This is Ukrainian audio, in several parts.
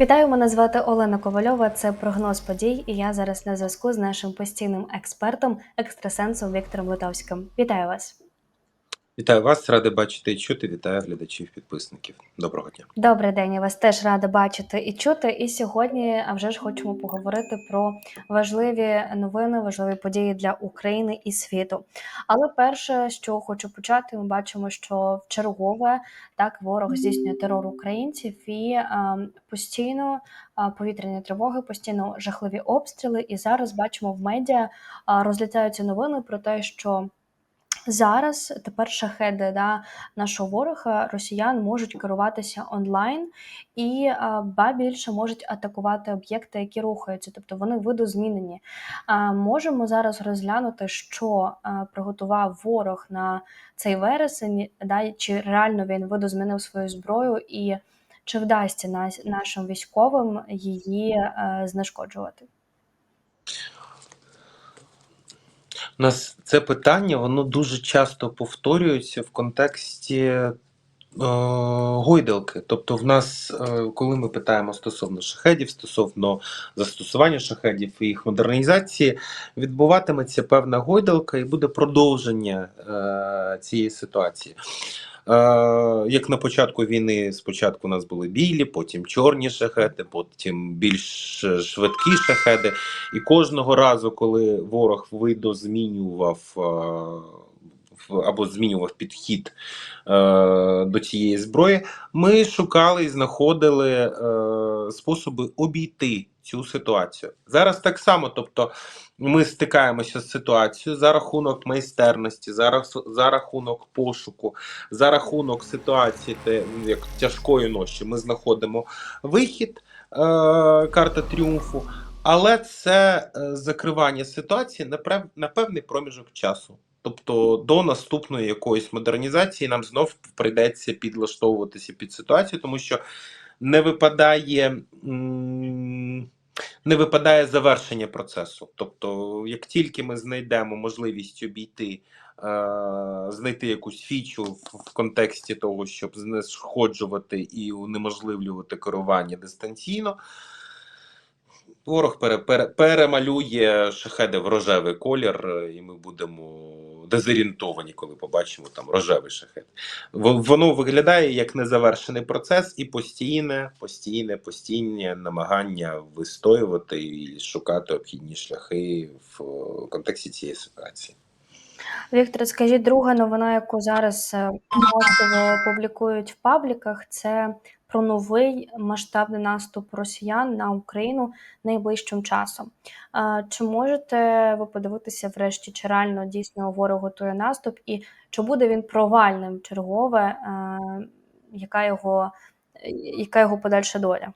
Вітаю, мене звати Олена Ковальова. Це прогноз подій, і я зараз на зв'язку з нашим постійним експертом, екстрасенсом Віктором Литовським. Вітаю вас. Вітаю вас, радий бачити і чути. Вітаю глядачів, підписників. Доброго дня. Добрий день, я вас теж рада бачити і чути. І сьогодні, а вже ж хочемо поговорити про важливі новини, важливі події для України і світу. Але перше, що хочу почати, ми бачимо, що в чергове так ворог здійснює терор українців і е, постійно е, повітряні тривоги, постійно жахливі обстріли. І зараз бачимо в медіа е, розлітаються новини про те, що Зараз тепер шахеди да, нашого ворога росіян можуть керуватися онлайн і ба більше можуть атакувати об'єкти, які рухаються, тобто вони видозмінені. А, можемо зараз розглянути, що приготував ворог на цей вересень, да, чи реально він видозмінив свою зброю, і чи вдасться нашим військовим її знешкоджувати. Нас це питання воно дуже часто повторюється в контексті е, гойдалки. Тобто, в нас, е, коли ми питаємо стосовно шахедів, стосовно застосування шахедів і їх модернізації, відбуватиметься певна гойдалка і буде продовження е, цієї ситуації. Е, Як на початку війни, спочатку у нас були білі, потім чорні шахеди, потім більш швидкі шахеди. І кожного разу, коли ворог видозмінював е, або змінював підхід е, до цієї зброї, ми шукали і знаходили е, способи обійти цю ситуацію. Зараз так само, тобто ми стикаємося з ситуацією за рахунок майстерності, за, за рахунок пошуку, за рахунок ситуації, те, як тяжкої ночі, ми знаходимо вихід, е, карта тріумфу. Але це е, закривання ситуації на, прев- на певний проміжок часу. Тобто до наступної якоїсь модернізації нам знов прийдеться підлаштовуватися під ситуацію, тому що не випадає. Не випадає завершення процесу. Тобто, як тільки ми знайдемо можливість обійти, е, знайти якусь фічу в, контексті того, щоб знешкоджувати і унеможливлювати керування дистанційно, ворог пере, пере, перемалює шахеди в рожевий колір, і ми будемо дезорієнтовані, коли побачимо там рожевий шахет. Во- Воно виглядає як незавершений процес і постійне, постійне, постійне намагання вистоювати і шукати обхідні шляхи в е, контексті цієї ситуації. Віктор, скажіть, друга новина, яку зараз е, масово публікують в пабліках, це про новий масштабний наступ росіян на Україну найближчим часом. Чи можете ви подивитися врешті, чи реально дійсно ворог готує наступ, і чи буде він провальним чергове, е, яка його, яка його подальша доля?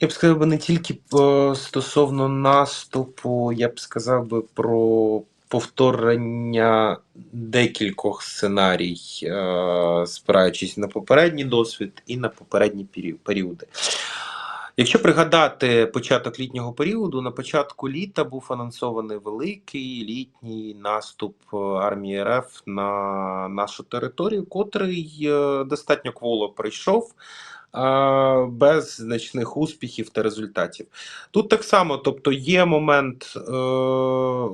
Я б сказав би не тільки е, стосовно наступу, я б сказав би про повторення декількох сценарій, е, спираючись на попередній досвід і на попередні періоди. Якщо пригадати початок літнього періоду, на початку літа був анонсований великий літній наступ е, армії РФ на нашу територію, котрий достатньо кволо прийшов без значних успіхів та результатів. Тут так само, тобто є момент е,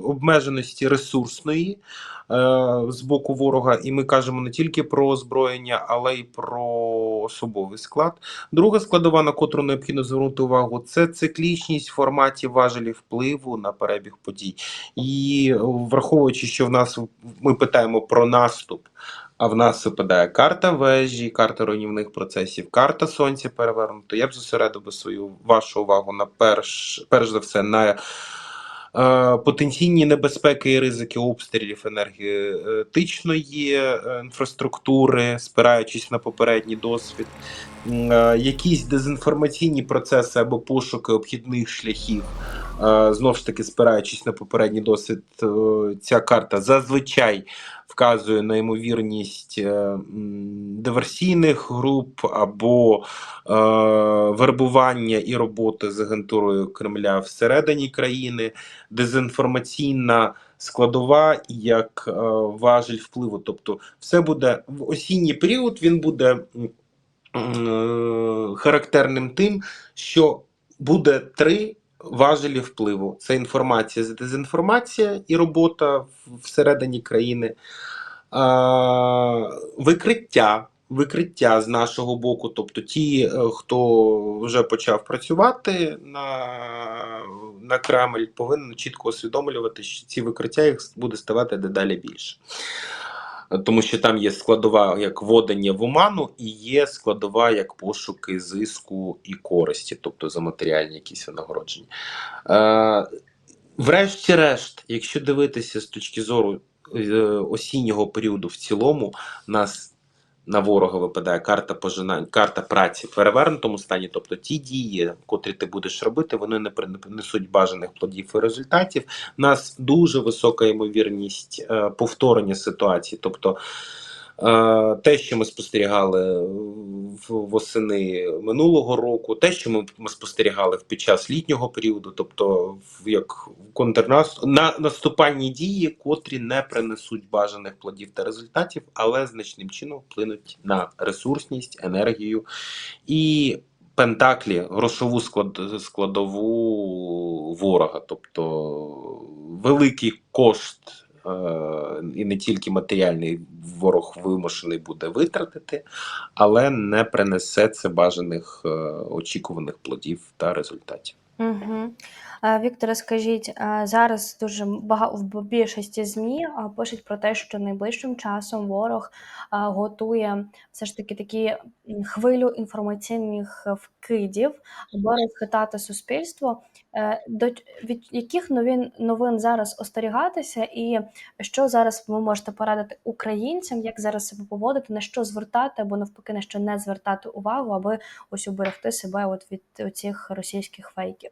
обмеженості ресурсної е, з боку ворога, і ми кажемо не тільки про озброєння, але й про особовий склад. Друга складова, на котру необхідно звернути увагу, це циклічність в форматі важелів впливу на перебіг подій. І враховуючи, що в нас ми питаємо про наступ. А в нас випадає карта вежі, карта руйнівних процесів, карта сонця перевернута. Я б зосередив би свою вашу увагу на перш, перш за все на е, потенційні небезпеки і ризики обстрілів енергетичної е, інфраструктури, спираючись на попередній досвід, якісь дезінформаційні процеси або пошуки обхідних шляхів Е, Знову ж таки, спираючись на попередній досвід, е, ця карта зазвичай вказує на ймовірність е, диверсійних груп або е, вербування і роботи з агентурою Кремля всередині країни, дезінформаційна складова як е, важель впливу. Тобто, все буде в осінній період. Він буде характерним тим, що буде три важелі впливу: це інформація, дезінформація і робота всередині країни, викриття. Викриття з нашого боку, тобто ті, е, хто вже почав працювати на, на Кремль, повинен чітко усвідомлювати, що ці викриття їх буде ставати дедалі більше. Тому що там є складова як вводення в оману, і є складова як пошуки зиску і користі, тобто за матеріальні якісь винагородження. Е, врешті-решт, якщо дивитися з точки зору е, осіннього періоду в цілому, нас на ворога випадає карта пожинань, карта праці в перевернутому стані. Тобто ті дії, котрі ти будеш робити, вони не принесуть бажаних плодів і результатів. У нас дуже висока ймовірність е, повторення ситуації. Тобто е, те, що ми спостерігали восени минулого року, те, що ми, ми спостерігали під час літнього періоду, тобто як контрнаступ на наступальні дії, котрі не принесуть бажаних плодів та результатів, але значним чином вплинуть на ресурсність, енергію і пентаклі, грошову склад, складову ворога, тобто великий кошт. Е, І не тільки матеріальний ворог вимушений буде витратити, але не принесе це бажаних е, очікуваних плодів та результатів. Угу. Вікторе, скажіть, зараз дуже багато в більшості ЗМІ пишуть про те, що найближчим часом ворог готує все ж таки такі хвилю інформаційних вкидів, аби розхитати суспільство. Е, До від яких новин новин зараз остерігатися, і що зараз ви можете порадити українцям, як зараз себе поводити, на що звертати або навпаки на що не звертати увагу, аби ось уберегти себе от від цих російських фейків?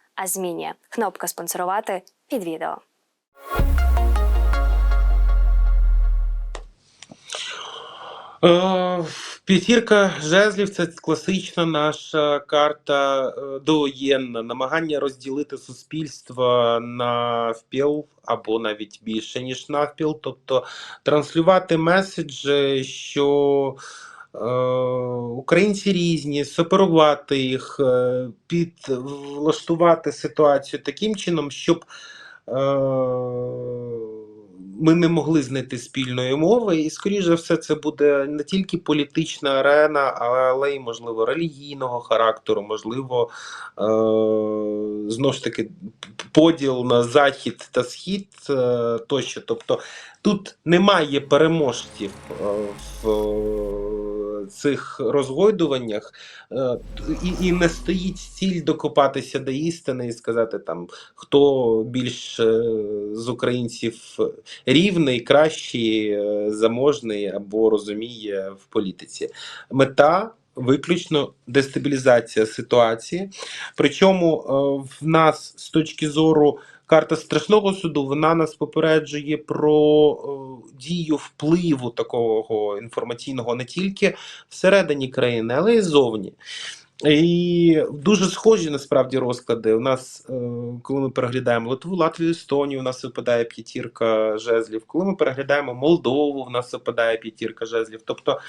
а змінює. Кнопка спонсорувати під відео. Е, П'ятірка жезлів це класична наша карта е, довоєнна, намагання розділити суспільство навпіл або навіть більше, ніж навпіл, тобто транслювати меседжі, що українці різні, сепарувати їх, е, підлаштувати ситуацію таким чином, щоб е, ми не могли знайти спільної мови, і скоріше все, це буде не тільки політична арена, але й можливо релігійного характеру, можливо, е, знову ж таки поділ на захід та схід е, тощо. Тобто тут немає переможців е, в е, цих розгойдуваннях, е, і, і не стоїть ціль докопатися до істини і сказати там, хто більш е, з українців рівний, кращий, е, заможний або розуміє в політиці. Мета виключно дестабілізація ситуації. Причому в нас з точки зору карта страшного суду, вона нас попереджує про е, дію впливу такого інформаційного не тільки всередині країни, але й зовні. І дуже схожі насправді розклади. У нас, е, коли ми переглядаємо Литву, Латвію, Естонію, у нас випадає п'ятірка жезлів. Коли ми переглядаємо Молдову, у нас випадає п'ятірка жезлів. Тобто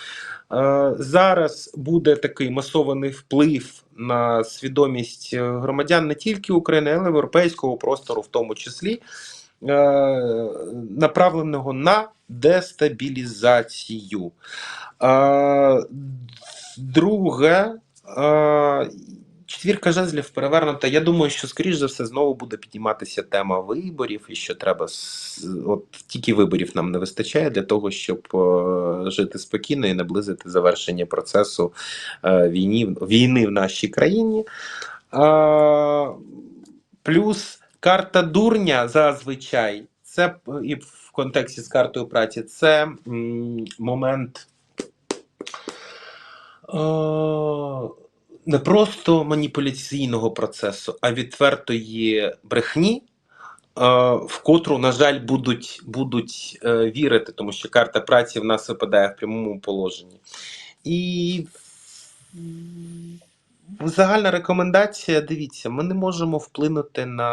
е, зараз буде такий масований вплив на свідомість громадян не тільки України, але й європейського простору, в тому числі, е, направленого на дестабілізацію. Е, Друге. Е, Четвірка жезлів перевернута. Я думаю, що скоріш за все знову буде підніматися тема виборів, і що треба от тільки виборів нам не вистачає для того, щоб е, жити спокійно і наблизити завершення процесу е, війні, війни в нашій країні. Плюс карта дурня зазвичай це і в контексті з картою праці це момент. Не просто маніпуляційного процесу, а відвертої брехні, в котру, на жаль, будуть, будуть е, вірити, тому що карта праці в нас випадає в прямому положенні. І загальна рекомендація: дивіться, ми не можемо вплинути на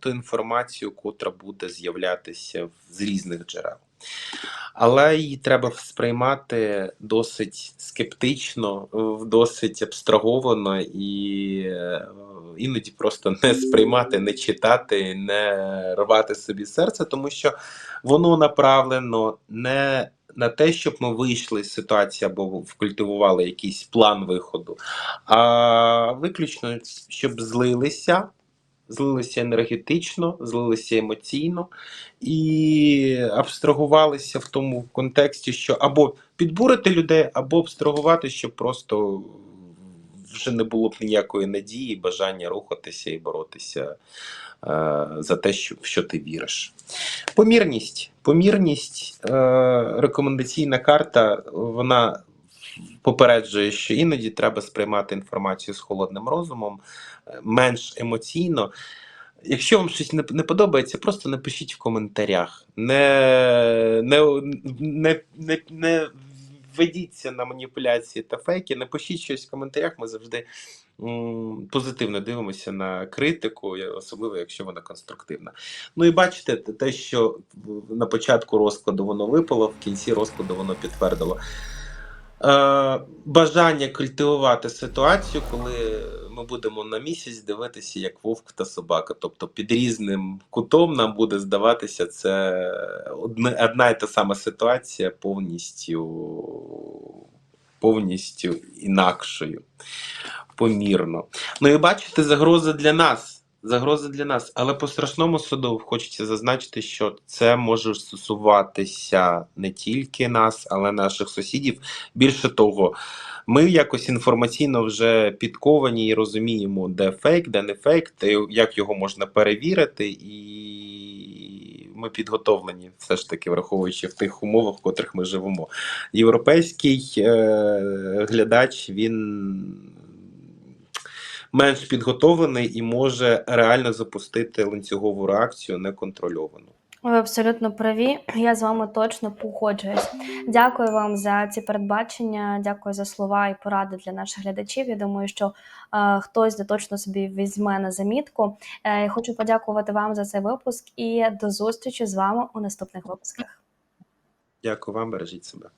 ту інформацію, котра буде з'являтися з різних джерел. Але її треба сприймати досить скептично, досить абстраговано і е, іноді просто не сприймати, не читати, не рвати собі серце, тому що воно направлено не на те, щоб ми вийшли з ситуації або вкультивували якийсь план виходу, а виключно, щоб злилися. Злилися енергетично, злилися емоційно і абстрагувалися в тому контексті, що або підбурити людей, або абстрагувати, щоб просто вже не було б ніякої надії, бажання рухатися і боротися е, за те, що, в що ти віриш. Помірність. Помірність, е, рекомендаційна карта, вона попереджує, що іноді треба сприймати інформацію з холодним розумом, е, менш емоційно. Якщо вам щось не, не подобається, просто напишіть в коментарях. Не, не, не, не, не ведіться на маніпуляції та фейки, напишіть щось в коментарях. Ми завжди позитивно дивимося на критику, особливо якщо вона конструктивна. Ну і бачите, те- те, що на початку розкладу воно випало, в кінці розкладу воно підтвердило. Е, бажання культивувати ситуацію, коли ми будемо на місяць дивитися як вовк та собака. Тобто під різним кутом нам буде здаватися це одна і та сама ситуація повністю, повністю інакшою, помірно. Ну і бачите, загроза для нас. Загроза для нас, але по страшному суду хочеться зазначити, що це може стосуватися не тільки нас, але наших сусідів. Більше того, ми якось інформаційно вже підковані і розуміємо, де фейк, де не фейк, як його можна перевірити, і ми підготовлені, все ж таки, враховуючи в тих умовах, в котрих ми живемо. Європейський е, глядач він менш підготовлений і може реально запустити ланцюгову реакцію неконтрольовану. Ви абсолютно праві. Я з вами точно погоджуюсь. Дякую вам за ці передбачення. Дякую за слова і поради для наших глядачів. Я думаю, що е, хтось де точно собі візьме на замітку. Е, хочу подякувати вам за цей випуск і до зустрічі з вами у наступних випусках. Дякую вам, бережіть себе.